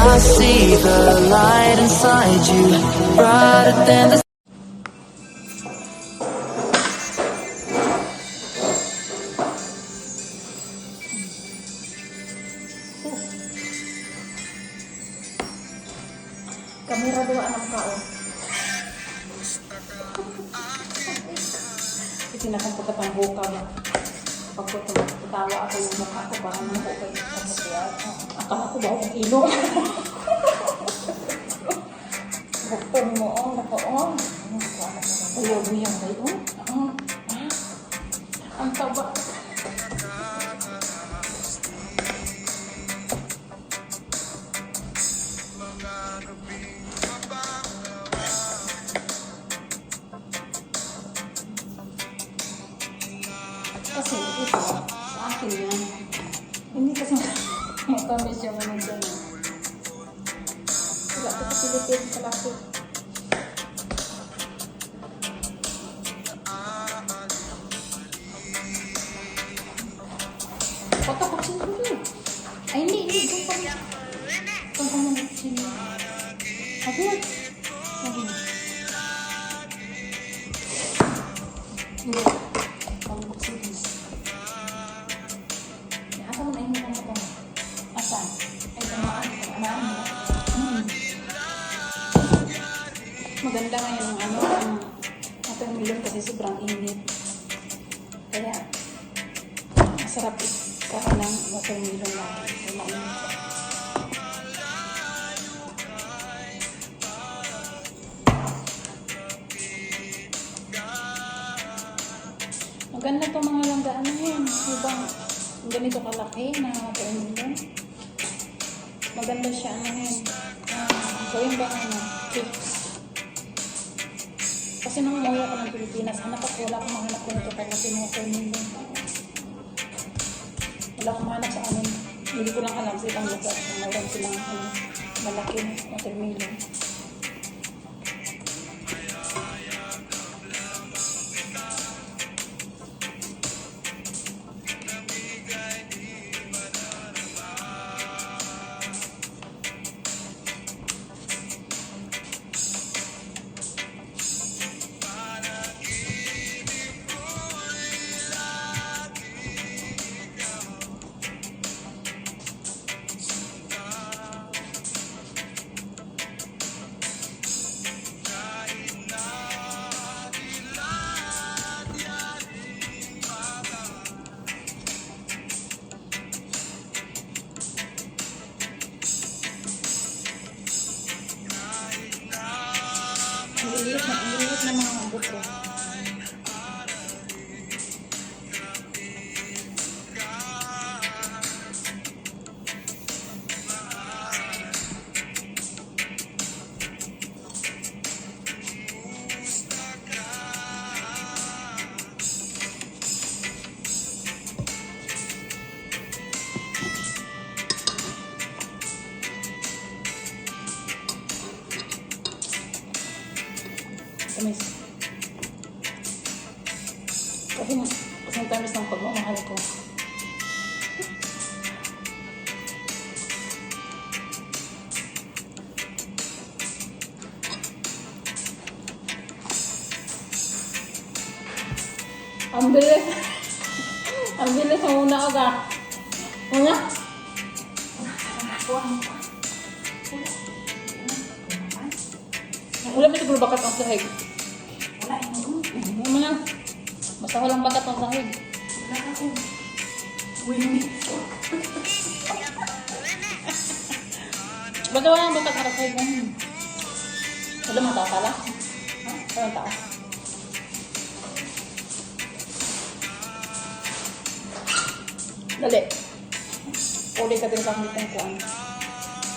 I see the light inside you, brighter than the Pag ko tawa ako yung mukha ko, parang naku kay Kamera. Akala ko ba ang ilo? Bukton mo, oh, nako, oh. Ayaw mo yan, kayo, oh. Ah, ah. Ang taba. Kasi ito, sa akin yan. Hindi kasi ano dyan. eh. Wala ko sa Pilipinas sa laki. Pata ko sino yun? Ay, hindi, hindi. Ito pa rin. Ito pa rin. Sabi yan. Ikaw ng watermelon lagi. Kaya mainit. Maganda to mga langgaan na yan. Ibang ganito kalaki na watermelon. Maganda siya ano yan. Uh, gawin ba ano? Chips. Kasi nung umuwi ako ng Pilipinas, anak ako, wala akong mahanap ko nito kalaki ng watermelon. Wala akong mahanap sa amin. Hindi ko lang alam sa ibang lugar mayroon silang ano, malaking watermelon. Ang bilis. Ang bilis ang una aga. Una? Wala may siguro bakat ang sahig. Wala Ano mo yan? Basta walang bakat ang sahig. Winnie. Baga walang bakat ang sahig. Hmm. Wala mga tao pala. Ha? Walang tao. Dali. Uli ka din sa akong kuan.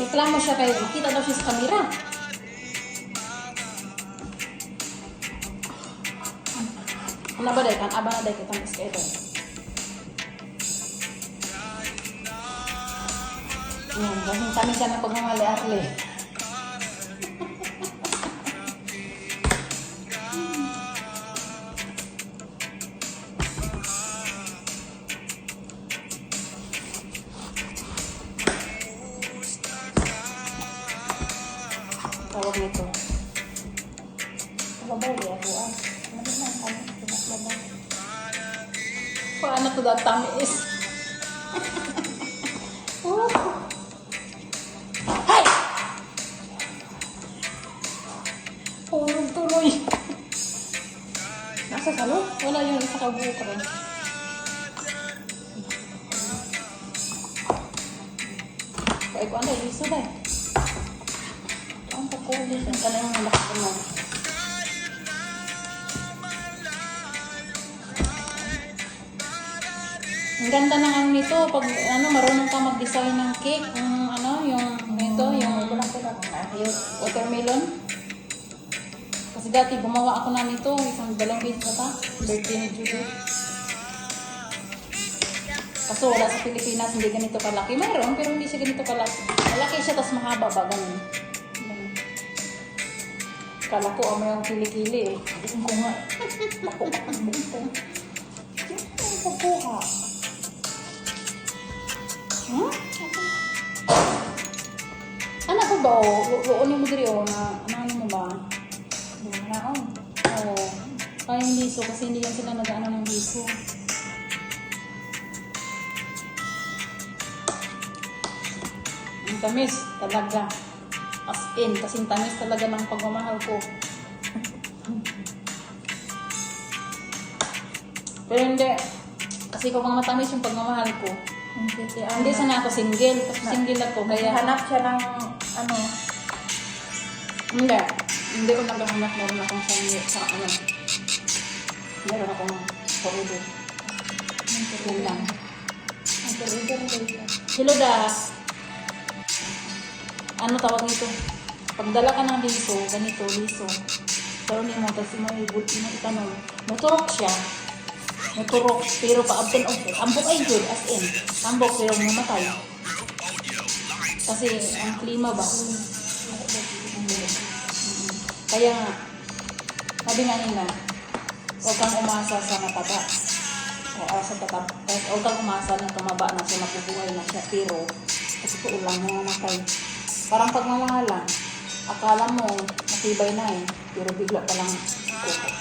Reklamo siya kay makita daw siya sa kamera. Ano ba day kan aba na day kitang iskay Yan, kasing kami siya ng pagmamali-arli. Paano to that tamis? oh. Ay! Hulog tuloy. Nasa salo? Wala yung isa kabuo ka rin. Kaya ko ano, iso ba? Ang pakulis. Ang kanang mga lakas ganda ng ano nito, pag ano, marunong ka mag-design ng cake, yung ano, yung ito, yung ah. yung watermelon. Kasi dati gumawa ako na nito, isang dalawang beses ta, birthday ni Judy. Kaso wala sa Pilipinas, hindi ganito kalaki. Mayroon, pero hindi siya ganito kalaki. Malaki siya, tapos mahaba ba, ganun. Kala ko, amo yung kilikili eh. Hindi ko nga. Ako ang bukto. Ang pagkuha. Hmm? Anak ko o, loonin mo diri o, na, ano mo ba? Hindi mo na ako. Oo. Kaya yung liso, kasi hindi yan sila nag-ano ng liso. Ang tamis, talaga. As in, kasing tamis talaga ng pagmamahal ko. Pero hindi. Kasi kung mga matamis yung pagmamahal ko, Hindi ano. hindi sana ako single. Kasi single ako, kaya... Hanap siya ng ano. Hindi. Hindi ko naghahanap. Meron akong sa, sa ano. Meron akong korudo. Yan lang. Hello, Das. Ano tawag nito? Pagdala ka ng liso, ganito, liso. Pero ni mo, kasi mo itanong. Moturok siya. Moturok, pero paabtan o Ambok ay good, as in. Ambok, pero mamatay. Kasi ang klima ba? Kaya nga, sabi nga nila, huwag kang umasa sa mataba. O ah, sa tatap. Kahit huwag kang umasa na tumaba na siya, mabubuhay na siya. Pero, kasi po ulang namamatay. Parang pagmamahalan, akala mo, matibay na eh. Pero bigla pa lang kuko.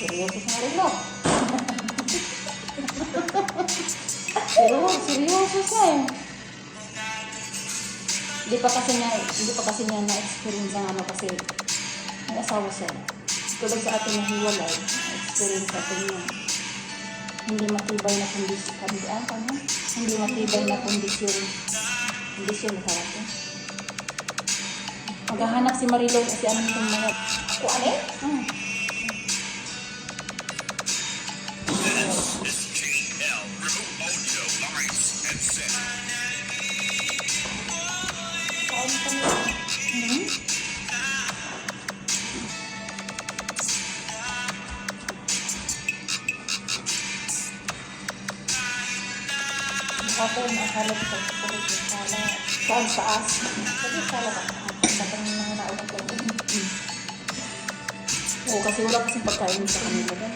Seryoso sa marilo. Pero seryoso siya eh. Hindi pa kasi niya, hindi pa kasi niya na-experience ang ano kasi may asawa siya. Tulad sa atin na hiwalay, na-experience natin yun. Hindi matibay na kondisyon. Hindi, ah, ano? Hindi matibay na kondisyon. Kondisyon na tawag ko. Maghahanap si Marilo kasi ano nitong mga... Eh? Hmm. Ako nakakalap sa kulit yung sala. Saan taas? Sabi sala ba? Batang mga naunang ko. Oo, kasi wala kasing pagkain sa kanila. din.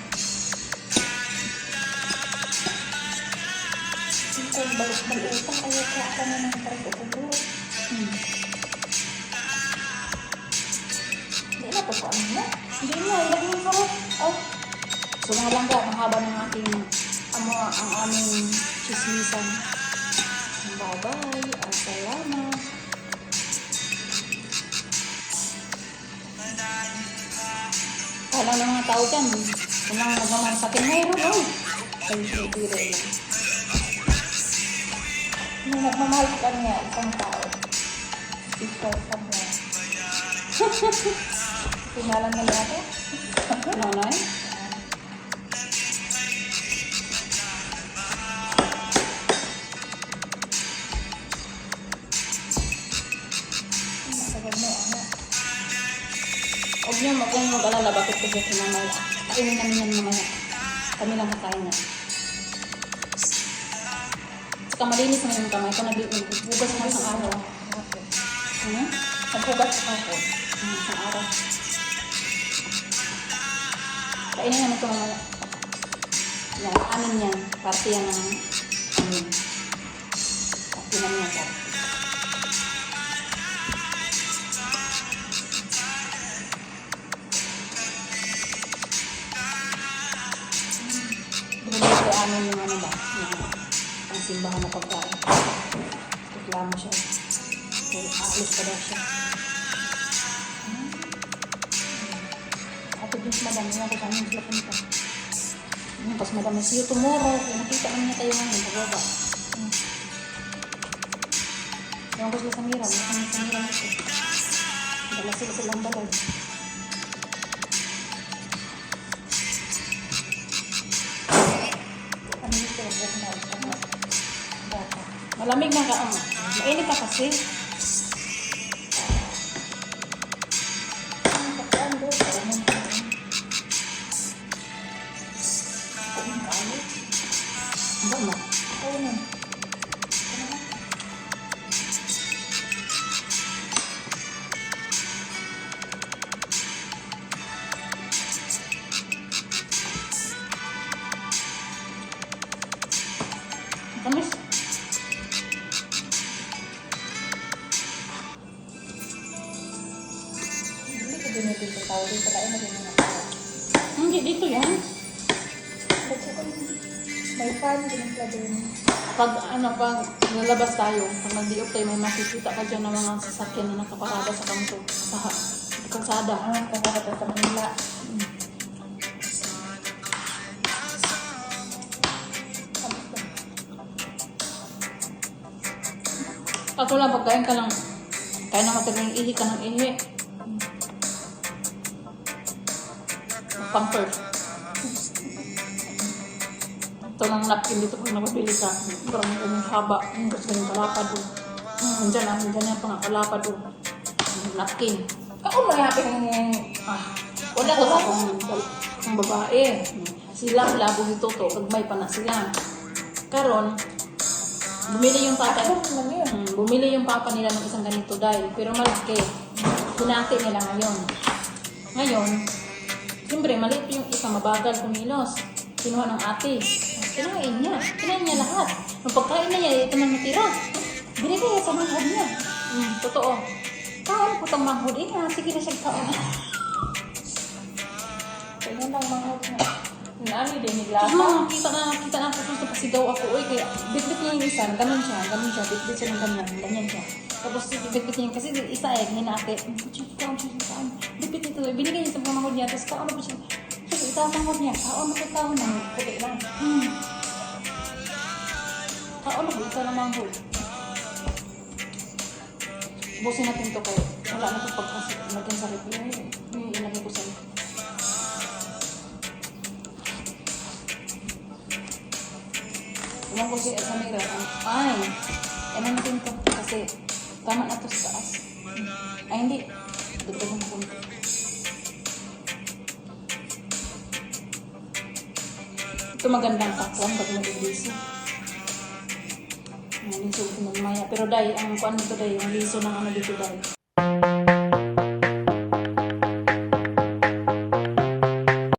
Kung balik-balik utang, ayaw ka ako na ng parang utang Hmm. Hindi na to po ano na. Hindi mo, ilagay mo sarap. Oh. So, malangga, ang haba ng ating, ang, ang aming chismisan. Bye-bye. At salamat. Kala ng mga tao dyan, kung lang nagmamahal sa akin, mayroon oh. Ay, biro lang. Nung nagmamahal ka niya, isang tao. Ikaw ka mo. Pinalan na natin. Kasi sinamay. Kainin namin yan mamaya. Kami lang kakain na. Saka malinis naman yung kamay ko. Nagbugas mo isang araw. Hmm? Naghugas ako. Hmm, isang araw. Kainin namin ito mamaya. Yan, anin yan. Parte yan ng amin. Parte namin yan. Parte. Yung ano ba, yung ang simbahan na pagkain. Reklamo siya. So, aalis pa daw siya. Hmm. Ate Vince, madam, yun ako kami sila punta. Hmm, Tapos madam, see you tomorrow. Kaya nakita kami niya tayo ngayon, pagbaba. Hmm. Ewan ko sila sa Mira, may kami sa Mira nito. Dala sila silang balay. Malamig na ka, ama. Mainit na kasi. Pag ano, pag lalabas tayo, pag nag-diop tayo, may makikita ka dyan ng mga sasakyan na nakaparada sa kanto, sa ha- kalsada. Ah, kakakata sa Manila. Kaso lang, pagkain ka lang, kaya na matagal ihi ka ng ihi. Pang first. Ito lang napkin dito pag nababili ka. Parang ganyan haba. Tapos ganyan kalapad o. Nandyan ah, nandyan yan pang kalapad o. Napkin. Ako mayapin yung... Ah, wala ko sa akong babae. Sila, labo si Toto, gagmay pa na sila. Karon, bumili yung yun. Hmm, bumili yung papa nila ng isang ganito dahil, pero malaki. Hinati nila ngayon. Ngayon, siyempre, maliit yung isa, mabagal kumilos. Kinuha ng ate. Kinain niya. Kinain niya lahat. Nung pagkain na niya, ito nang natira. Binigay niya sa manghod niya. Hmm, totoo. Kaon po itong manghod. Eh, nga, sige na siya kaon. Kaya lang mga... Nani din, niglasa. Ah, kita na, kita na ako gusto pasigaw ako. Uy, kaya bitbit niya yung isa, ganun siya, ganun siya, bitbit siya ng ganyan, ganyan siya. Tapos bitbit niya, kasi isa eh, hinate. Kaon siya, kaon. Bitbit nito, binigay niya sa pamangod niya, tapos kaon na po siya. Ang pamangod niya, kaon po, kaon na. Puti lang. Hmm. Kaon po, ito na manghod. Busin natin to kayo. Wala na ito pagkasip. Lagyan sa review. Yung ilagay ko sa Ilang ko siya sa mira. Ay, natin to? Kasi tama na to sa taas. Ay, hindi. Dagdagan ko. Ito magandang takwan bago mag-liso. Ang liso ko ng maya. Pero dahil, ang kuan nito dahil, ang liso ng ano dito dahil.